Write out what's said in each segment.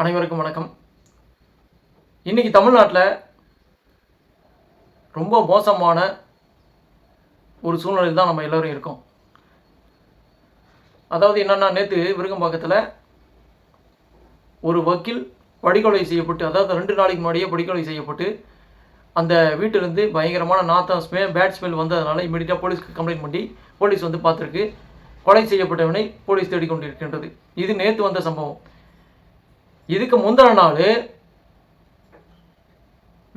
அனைவருக்கும் வணக்கம். இன்னைக்கு தமிழ்நாட்டில் ரொம்ப மோசமான ஒரு சூழ்நிலையில் தான் நம்ம எல்லோரும் இருக்கோம். அதாவது என்னென்னா நேற்று விருகம்பாக்கத்தில் ஒரு வக்கீல் படுகொலை செய்யப்பட்டு அதாவது ரெண்டு நாளைக்கு முன்னாடியே படுகொலை செய்யப்பட்டு அந்த வீட்டிலேருந்து பயங்கரமான நாத்தம் ஸ்மே பேட் ஸ்மெல் வந்ததுனால இமீடியட்டாக போலீஸ்க்கு கம்ப்ளைண்ட் பண்ணி போலீஸ் வந்து பார்த்துருக்கு. கொலை செய்யப்பட்டவனை போலீஸ் தேடிக்கொண்டிருக்கின்றது. இது நேற்று வந்த சம்பவம். இதுக்கு முந்தின நாள்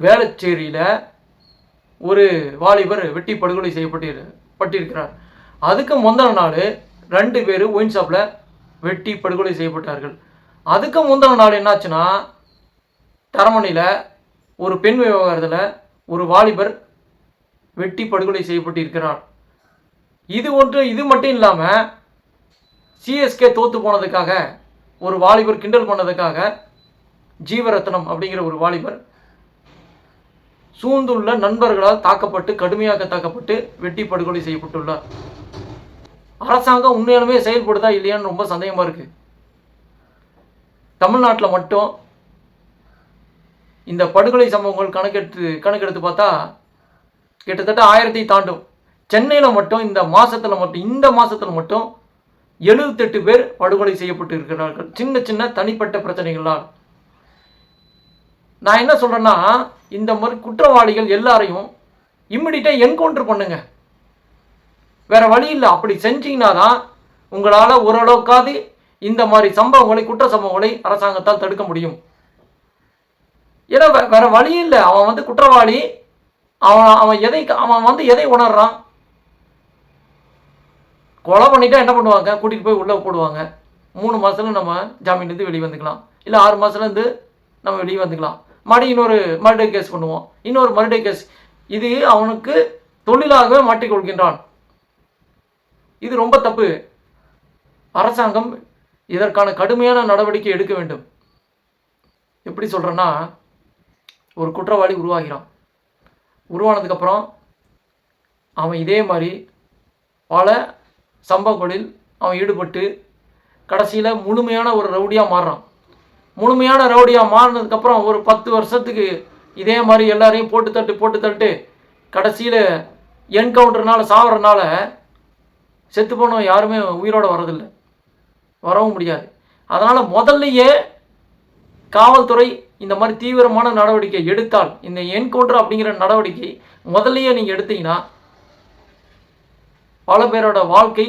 வேளச்சேரியில் ஒரு வாலிபர் வெட்டி படுகொலை செய்யப்பட்டு பட்டிருக்கிறார். அதுக்கு முந்தின நாள் ரெண்டு பேர் ஒயின் ஷாப்பில் வெட்டி படுகொலை செய்யப்பட்டார்கள். அதுக்கு முந்தின நாள் என்னாச்சுன்னா தரமணியில் ஒரு பெண் விவகாரத்தில் ஒரு வாலிபர் வெட்டி படுகொலை செய்யப்பட்டிருக்கிறார். இது ஒன்று இது மட்டும் இல்லாமல் சிஎஸ்கே தோற்று போனதுக்காக ஒரு வாலிபர் கிண்டல் பண்ணதுக்காக ஜீவரத்னம் அப்படிங்கிற ஒரு வாலிபர் சூழ்ந்துள்ள நண்பர்களால் தாக்கப்பட்டு கடுமையாக தாக்கப்பட்டு வெட்டி படுகொலை செய்யப்பட்டுள்ளார். அரசாங்கம் உண்மையாலுமே செயல்படுதா இல்லையான்னு ரொம்ப சந்தேகமாக இருக்குது தமிழ்நாட்டில் மட்டும் இந்த படுகொலை சம்பவங்கள் கணக்கெடுத்து கணக்கெடுத்து பார்த்தா கிட்டத்தட்ட ஆயிரத்தை தாண்டும். சென்னையில் மட்டும் இந்த மாதத்தில் மட்டும் இந்த மாதத்தில் மட்டும் எழுபத்தெட்டு பேர் படுகொலை செய்யப்பட்டு இருக்கிறார்கள் சின்ன சின்ன தனிப்பட்ட பிரச்சனைகளால் நான் என்ன சொல்கிறேன்னா இந்த மாதிரி குற்றவாளிகள் எல்லாரையும் இம்மிடியட்டாக என்கவுண்டர் பண்ணுங்க. வேற வழி இல்லை. அப்படி செஞ்சீங்கன்னா தான் உங்களால் ஓரளவுக்காவது இந்த மாதிரி சம்பவங்களை குற்ற சம்பவங்களை அரசாங்கத்தால் தடுக்க முடியும். ஏன்னா வே- வேற வழி இல்லை. அவன் வந்து குற்றவாளி. அவன் அவன் எதை அவன் வந்து எதை உணர்றான்? கொலை பண்ணிட்டா என்ன பண்ணுவாங்க? கூட்டிகிட்டு போய் உள்ளே போடுவாங்க. மூணு மாதத்துல நம்ம ஜாமீன்லேருந்து வெளியே வந்துக்கலாம். இல்லை ஆறு மாதத்துலேருந்து நம்ம வெளியே வந்துக்கலாம். மறுபடியும் இன்னொரு மர்டர் கேஸ் பண்ணுவோம் இன்னொரு மர்டர் கேஸ் இது அவனுக்கு தொழிலாகவே மாட்டிக்கொள்கின்றான் இது ரொம்ப தப்பு. அரசாங்கம் இதற்கான கடுமையான நடவடிக்கை எடுக்க வேண்டும். எப்படி சொல்கிறேன்னா ஒரு குற்றவாளி உருவாகிறான். உருவானதுக்கப்புறம் அவன் இதே மாதிரி பல சம்பவங்களில் அவன் ஈடுபட்டு கடைசியில் முழுமையான ஒரு ரவுடியாக மாறுறான். முழுமையான ரவுடியாக மாறினதுக்கப்புறம் ஒரு பத்து வருஷத்துக்கு இதே மாதிரி எல்லாரையும் போட்டு தட்டு போட்டு தட்டு கடைசியில் என்கவுண்டர்னால சாவறனால செத்து போனவன் யாருமே உயிரோடு வரதில்லை வரவும் முடியாது. அதனால் முதல்லையே காவல்துறை இந்த மாதிரி தீவிரமான நடவடிக்கை எடுத்தால் இந்த என்கவுண்டர் அப்படிங்கிற நடவடிக்கை முதல்லையே நீங்கள் எடுத்தீங்கன்னா பல பேரோட வாழ்க்கை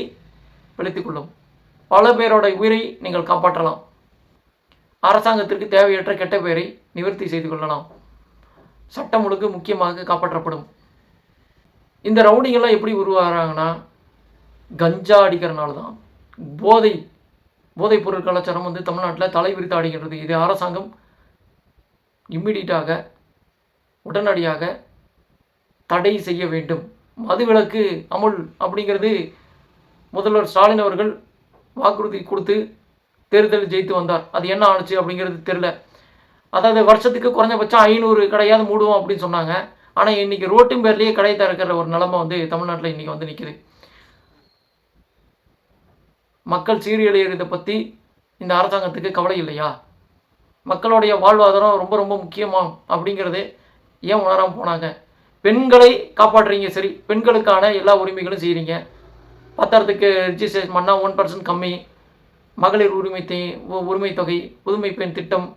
வெளித்துக்கொள்ளும். கொள்ளும் பல பேரோட உயிரை நீங்கள் காப்பாற்றலாம். அரசாங்கத்திற்கு தேவையற்ற கெட்ட பெயரை நிவர்த்தி செய்து கொள்ளலாம். சட்டம் ஒழுங்கு முக்கியமாக காப்பாற்றப்படும். இந்த ரவுடிங்கெல்லாம் எப்படி உருவாகிறாங்கன்னா கஞ்சா அடிக்கிறனால தான் போதை போதைப் பொருள் கலாச்சாரம் வந்து தமிழ்நாட்டில் தலை அடிக்கின்றது இது அரசாங்கம் இம்மிடியட்டாக உடனடியாக தடை செய்ய வேண்டும். மதுவிலக்கு அமுல் அப்படிங்கிறது முதல்வர் ஸ்டாலின் அவர்கள் வாக்குறுதி கொடுத்து தேர்தல் ஜெயித்து வந்தார். அது என்ன ஆணுச்சு அப்படிங்கிறது தெரில அதாவது வருஷத்துக்கு குறைஞ்சபட்சம் ஐநூறு கடையாவது மூடுவோம் அப்படின்னு சொன்னாங்க. ஆனால் இன்னைக்கு ரோட்டின் பேர்லேயே கடை திறக்கிற ஒரு நிலமை வந்து தமிழ்நாட்டில் இன்னைக்கு வந்து நிற்குது மக்கள் சீரியழியறதை பற்றி இந்த அரசாங்கத்துக்கு கவலை இல்லையா? மக்களுடைய வாழ்வாதாரம் ரொம்ப ரொம்ப முக்கியமாக அப்படிங்கிறது ஏன் உணராமல் போனாங்க? பெண்களை காப்பாற்றுறீங்க சரி. பெண்களுக்கான எல்லா உரிமைகளும் செய்கிறீங்க பத்தாரத்துக்கு ரிஜிஸ்ட்ரேஷன் பண்ணால் ஒன் பர்சன்ட் கம்மி. மகளிர் உரிமை உரிமை தொகை புதுமை பெண் திட்டம்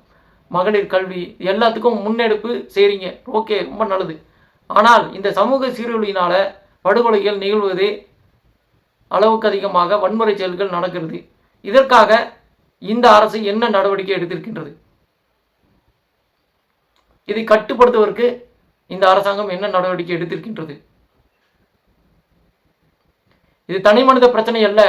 மகளிர் கல்வி எல்லாத்துக்கும் முன்னெடுப்பு செய்கிறீங்க ஓகே ரொம்ப நல்லது. ஆனால் இந்த சமூக சீரழியினால் படுகொலைகள் நிகழ்வது அளவுக்கு அதிகமாக வன்முறை செயல்கள் நடக்கிறது. இதற்காக இந்த அரசு என்ன நடவடிக்கை எடுத்திருக்கின்றது? இதை கட்டுப்படுத்துவதற்கு இந்த அரசாங்கம் என்ன நடவடிக்கை எடுத்திருக்கின்றது? இது தனி மனித பிரச்சனை அல்ல.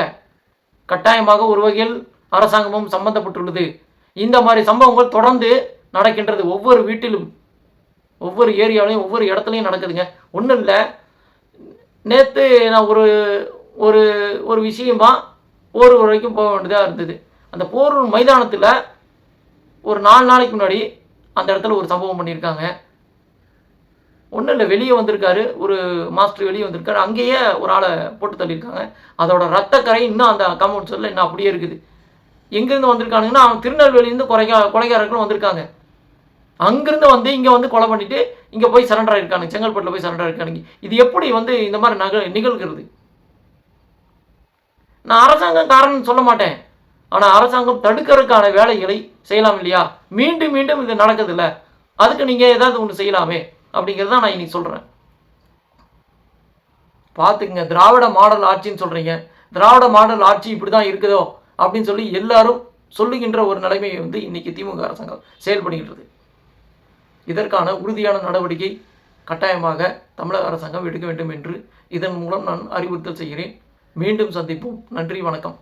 கட்டாயமாக ஒரு வகையில் அரசாங்கமும் சம்பந்தப்பட்டுள்ளது. இந்த மாதிரி சம்பவங்கள் தொடர்ந்து நடக்கின்றது. ஒவ்வொரு வீட்டிலும் ஒவ்வொரு ஏரியாவிலையும் ஒவ்வொரு இடத்துலையும் நடக்குதுங்க. ஒன்றும் இல்லை. நேற்று நான் ஒரு ஒரு ஒரு விஷயமா போர் வரைக்கும் போக வேண்டியதாக இருந்தது. அந்த போர் மைதானத்தில் ஒரு நாலு நாளைக்கு முன்னாடி அந்த இடத்துல ஒரு சம்பவம் பண்ணியிருக்காங்க. ஒன்றும் இல்லை வெளியே வந்திருக்காரு ஒரு மாஸ்டர் வெளியே வந்திருக்காரு அங்கேயே ஒரு ஆளை போட்டு தள்ளியிருக்காங்க. அதோட ரத்தக்கரை இன்னும் அந்த காம்பவுண்ட் சொல்ல இன்னும் அப்படியே இருக்குது. எங்கேருந்து வந்திருக்கானுங்கன்னா அவன் திருநெல்வேலியிருந்து கொலைகா கொலைகாரர்களும் வந்திருக்காங்க. அங்கேருந்து வந்து இங்கே வந்து கொலை பண்ணிட்டு இங்கே போய் சரண்டர் ஆகிருக்கானுங்க செங்கல்பட்டில் போய் சரண்டர் ஆகிருக்கானுங்க இது எப்படி வந்து இந்த மாதிரி நக நிகழ்கிறது? நான் அரசாங்கம் காரணம் சொல்ல மாட்டேன். ஆனால் அரசாங்கம் தடுக்கிறதுக்கான வேலைகளை செய்யலாம் இல்லையா? மீண்டும் மீண்டும் இது நடக்குதுல்ல அதுக்கு நீங்கள் ஏதாவது ஒன்று செய்யலாமே. அப்படிங்கிறத நான் இன்னைக்கு சொல்கிறேன் பார்த்துக்குங்க திராவிட மாடல் ஆட்சின்னு சொல்கிறீங்க திராவிட மாடல் ஆட்சி இப்படி தான் இருக்குதோ அப்படின்னு சொல்லி எல்லாரும் சொல்லுகின்ற ஒரு நிலைமையை வந்து இன்னைக்கு திமுக அரசாங்கம் செயல்படுகின்றது. இதற்கான உறுதியான நடவடிக்கை கட்டாயமாக தமிழக அரசாங்கம் எடுக்க வேண்டும் என்று இதன் மூலம் நான் அறிவுறுத்தல் செய்கிறேன். மீண்டும் சந்திப்போம். நன்றி வணக்கம்.